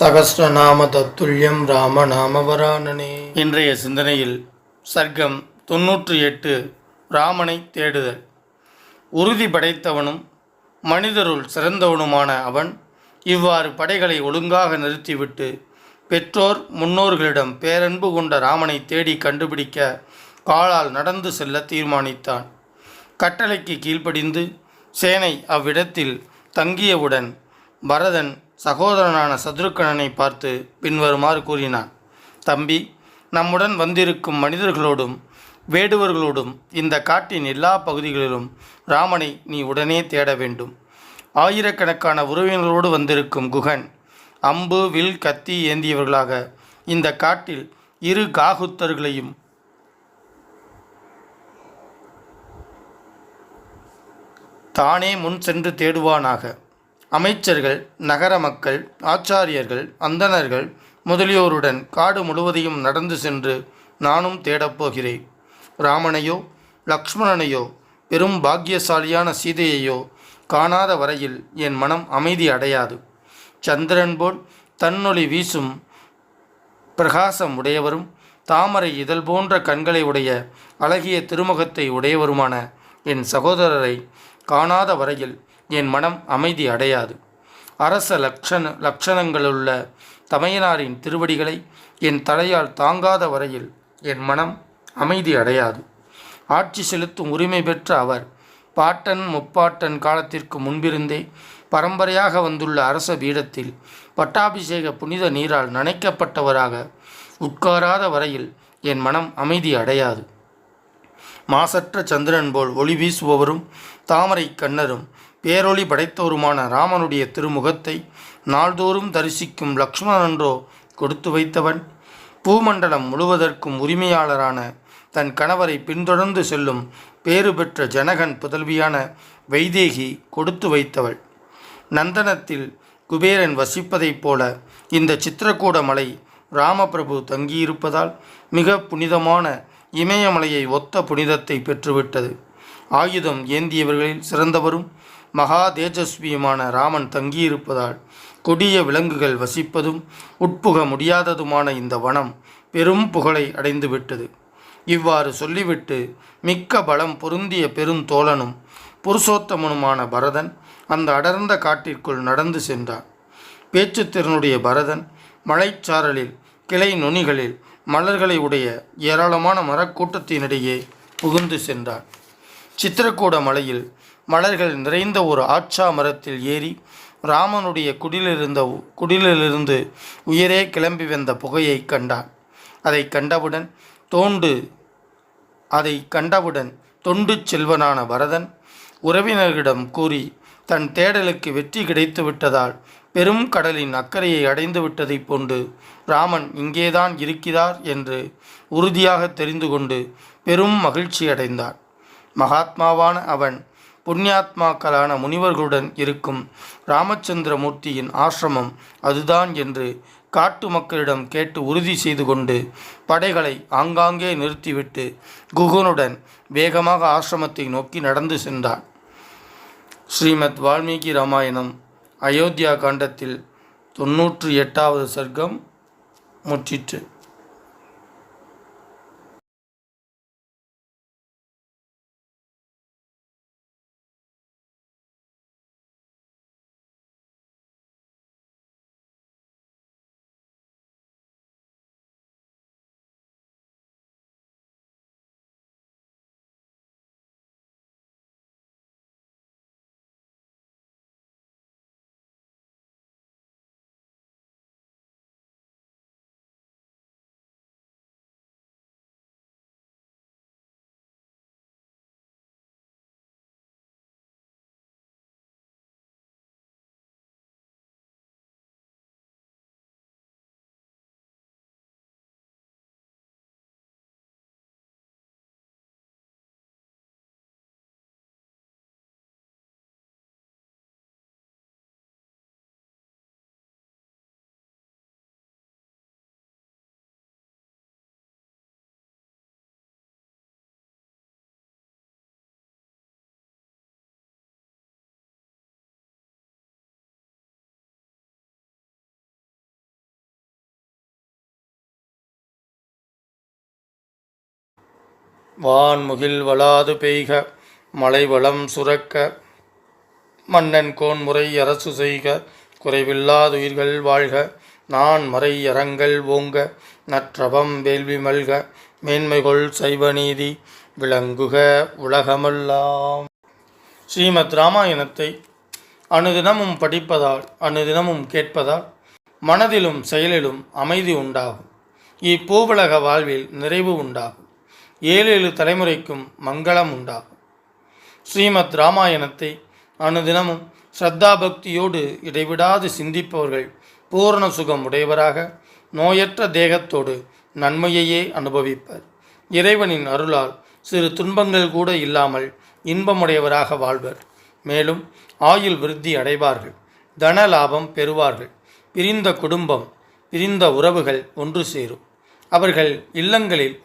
சகஸ்ரநாம தத்துல்யம் ராம நாம இன்றைய சிந்தனையில் சர்க்கம் தொன்னூற்றி எட்டு ராமனை தேடுதல். உறுதி படைத்தவனும் மனிதருள் சிறந்தவனுமான அவன் இவ்வாறு படைகளை ஒழுங்காக நிறுத்திவிட்டு பெற்றோர் முன்னோர்களிடம் பேரன்பு கொண்ட ராமனை தேடி கண்டுபிடிக்க காலால் நடந்து செல்ல தீர்மானித்தான். கட்டளைக்கு கீழ்ப்படிந்து சேனை அவ்விடத்தில் தங்கியவுடன் பரதன் சகோதரனான சத்ருக்கணனை பார்த்து பின்வருமாறு கூறினான் தம்பி நம்முடன் வந்திருக்கும் மனிதர்களோடும் வேடுவர்களோடும் இந்த காட்டின் எல்லா பகுதிகளிலும் ராமனை நீ உடனே தேட வேண்டும். ஆயிரக்கணக்கான உறவினர்களோடு வந்திருக்கும் குகன் அம்பு வில் கத்தி ஏந்தியவர்களாக இந்த காட்டில் இரு காகுத்தர்களையும் தானே முன் சென்று தேடுவானாக. அமைச்சர்கள் நகர மக்கள் ஆச்சாரியர்கள் அந்தணர்கள் முதலியோருடன் காடு முழுவதையும் நடந்து சென்று நானும் தேடப்போகிறேன் ராமனையோ லக்ஷ்மணனையோ பெரும் பாக்கியசாலியான சீதையையோ காணாத வரையில் என் மனம் அமைதி அடையாது. சந்திரன் போல் தன்னொளி வீசும் பிரகாசம் உடையவரும் தாமரை இதழ் போன்ற கண்களை உடைய அழகிய திருமுகத்தை உடையவருமான என் சகோதரரை காணாத வரையில் என் மனம் அமைதி அடையாது. அரச லட்சண லட்சணங்களுள்ள தமையனாரின் திருவடிகளை என் தலையால் தாங்காத வரையில் என் மனம் அமைதி அடையாது. ஆட்சி செலுத்தும் உரிமை பெற்ற அவர் பாட்டன் முப்பாட்டன் காலத்திற்கு முன்பிருந்தே பரம்பரையாக வந்துள்ள அரச பீடத்தில் பட்டாபிஷேக புனித நீரால் நனைக்கப்பட்டவராக உட்காராத வரையில் என் மனம் அமைதி அடையாது. மாசற்ற சந்திரன் போல் ஒளி வீசுபவரும் தாமரை கண்ணரும் பேரொளி படைத்தோருமான ராமனுடைய திருமுகத்தை நாள்தோறும் தரிசிக்கும் லக்ஷ்மணன்றோ கொடுத்து வைத்தவன் பூமண்டலம் முழுவதற்கும் உரிமையாளரான தன் கணவரை பின்தொடர்ந்து செல்லும் பேறு பெற்ற ஜனகன் புதல்வியான வைதேகி கொடுத்து வைத்தவள். நந்தனத்தில் குபேரன் வசிப்பதைப் போல இந்த சித்திரக்கூட மலை ராமபிரபு தங்கியிருப்பதால் மிக புனிதமான இமயமலையை ஒத்த புனிதத்தை பெற்றுவிட்டது. ஆயுதம் ஏந்தியவர்களில் சிறந்தவரும் மகா தேஜஸ்வியுமான ராமன் தங்கியிருப்பதால் கொடிய விலங்குகள் வசிப்பதும் உட்புக முடியாததுமான இந்த வனம் பெரும் புகழை அடைந்துவிட்டது. இவ்வாறு சொல்லிவிட்டு மிக்க பலம் பொருந்திய பெருந்தோழனும் புருஷோத்தமனுமான பரதன் அந்த அடர்ந்த காட்டிற்குள் நடந்து சென்றான். பேச்சுத்திறனுடைய பரதன் மலைச்சாரலில் கிளை நுனிகளில் மலர்களை உடைய ஏராளமான மரக்கூட்டத்தினிடையே புகுந்து சென்றான். சித்திரக்கூட மலையில் மலர்கள் நிறைந்த ஒரு ஆச்சா மரத்தில் ஏறி ராமனுடைய குடிலிருந்த குடிலிலிருந்து உயரே கிளம்பி வந்த புகையை கண்டான். அதை கண்டவுடன் தோண்டு அதை கண்டவுடன் தொண்டு செல்வனான பரதன் உறவினர்களிடம் கூறி தன் தேடலுக்கு வெற்றி கிடைத்து விட்டதால் பெரும் கடலின் அக்கறையை அடைந்து விட்டதைப் போன்று ராமன் இங்கேதான் இருக்கிறார் என்று உறுதியாக தெரிந்து கொண்டு பெரும் மகிழ்ச்சி அடைந்தான் மகாத்மாவான அவன் புண்ணியாத்மாக்களான முனிவர்களுடன் இருக்கும் ராமச்சந்திரமூர்த்தியின் ஆசிரமம் அதுதான் என்று காட்டு மக்களிடம் கேட்டு உறுதி செய்து கொண்டு படைகளை ஆங்காங்கே நிறுத்திவிட்டு குகனுடன் வேகமாக ஆசிரமத்தை நோக்கி நடந்து சென்றார் ஸ்ரீமத் வால்மீகி ராமாயணம் அயோத்தியா காண்டத்தில் தொன்னூற்றி எட்டாவது சர்க்கம் முற்றிற்று. வான்முகில் வளாது பெய்க மலைவளம் சுரக்க மன்னன் கோன்முறை அரசு செய்க குறைவில்லாதுயிர்கள் வாழ்க நான் மறை அறங்கள் ஓங்க நற்றவம் வேள்வி மல்க மேன்மைகொள் சைவநீதி விளங்குக உலகமெல்லாம். ஸ்ரீமத் ராமாயணத்தை அனுதினமும் படிப்பதால் அனுதினமும் கேட்பதால் மனதிலும் செயலிலும் அமைதி உண்டாகும். இப்பூவுலக வாழ்வில் நிறைவு உண்டாகும். ஏழு ஏழு தலைமுறைக்கும் மங்களம் உண்டாகும் ஸ்ரீமத் ராமாயணத்தை அனுதினமும் ஸ்ரத்தா பக்தியோடு இடைவிடாது சிந்திப்பவர்கள் பூரண சுகம் உடையவராக நோயற்ற தேகத்தோடு நன்மையையே அனுபவிப்பர். இறைவனின் அருளால் சிறு துன்பங்கள் கூட இல்லாமல் இன்பமுடையவராக வாழ்வர். மேலும் ஆயுள் விருத்தி அடைவார்கள் தன லாபம் பெறுவார்கள் பிரிந்த குடும்பம் பிரிந்த உறவுகள் ஒன்று சேரும். அவர்கள் இல்லங்களில்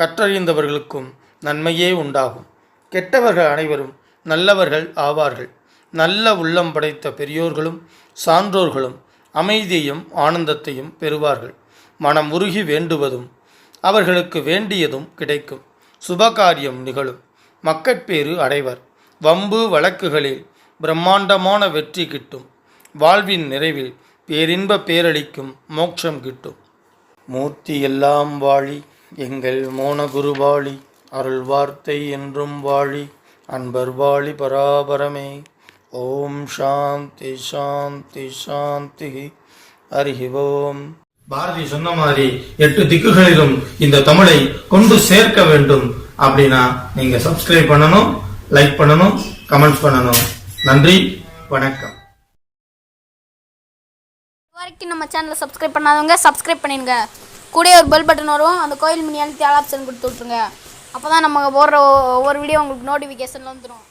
கற்றறிந்தவர்களுக்கும் நன்மையே உண்டாகும். கெட்டவர்கள் அனைவரும் நல்லவர்கள் ஆவார்கள். நல்ல உள்ளம் படைத்த பெரியோர்களும் சான்றோர்களும் அமைதியையும் ஆனந்தத்தையும் பெறுவார்கள். மனம் உருகி வேண்டுவதும் அவர்களுக்கு வேண்டியதும் கிடைக்கும். சுபகாரியம் நிகழும். மக்கட்பேறு அடைவர். வம்பு வழக்குகளில் பிரம்மாண்டமான வெற்றி கிட்டும். வாழ்வின் நிறைவில் பேரின்ப பேரளிக்கும் மோட்சம் கிட்டும். மூர்த்தி எல்லாம் வாழி எங்கள் மோனகுருவாளி அருள் வார்த்தை என்றும் வாழி அன்பர் வாழி பராபரமே. ஓம் சாந்தி சாந்தி சாந்தி. ஹரி ஓம் பாரதி சொன்ன மாதிரி எட்டு திக்குகளிலும் இந்த தமிழை கொண்டு சேர்க்க வேண்டும் அப்படின்னா நீங்க சப்ஸ்கிரைப் பண்ணணும் லைக் பண்ணணும் கமெண்ட்ஸ் பண்ணணும். நன்றி வணக்கம். வரைக்கும் நம்ம சேனலை சப்ஸ்கிரைப் பண்ணாதவங்க சப்ஸ்கிரைப் பண்ணிடுங்க. கூடயே ஒரு பெல் பட்டன் வரும். அந்த கோயில் மினியால் தேல் ஆப்ஷன் கொடுத்து விட்ருங்க அப்போ தான் நம்ம போடுற ஒவ்வொரு வீடியோ உங்களுக்கு நோட்டிஃபிகேஷனில் வந்துடும்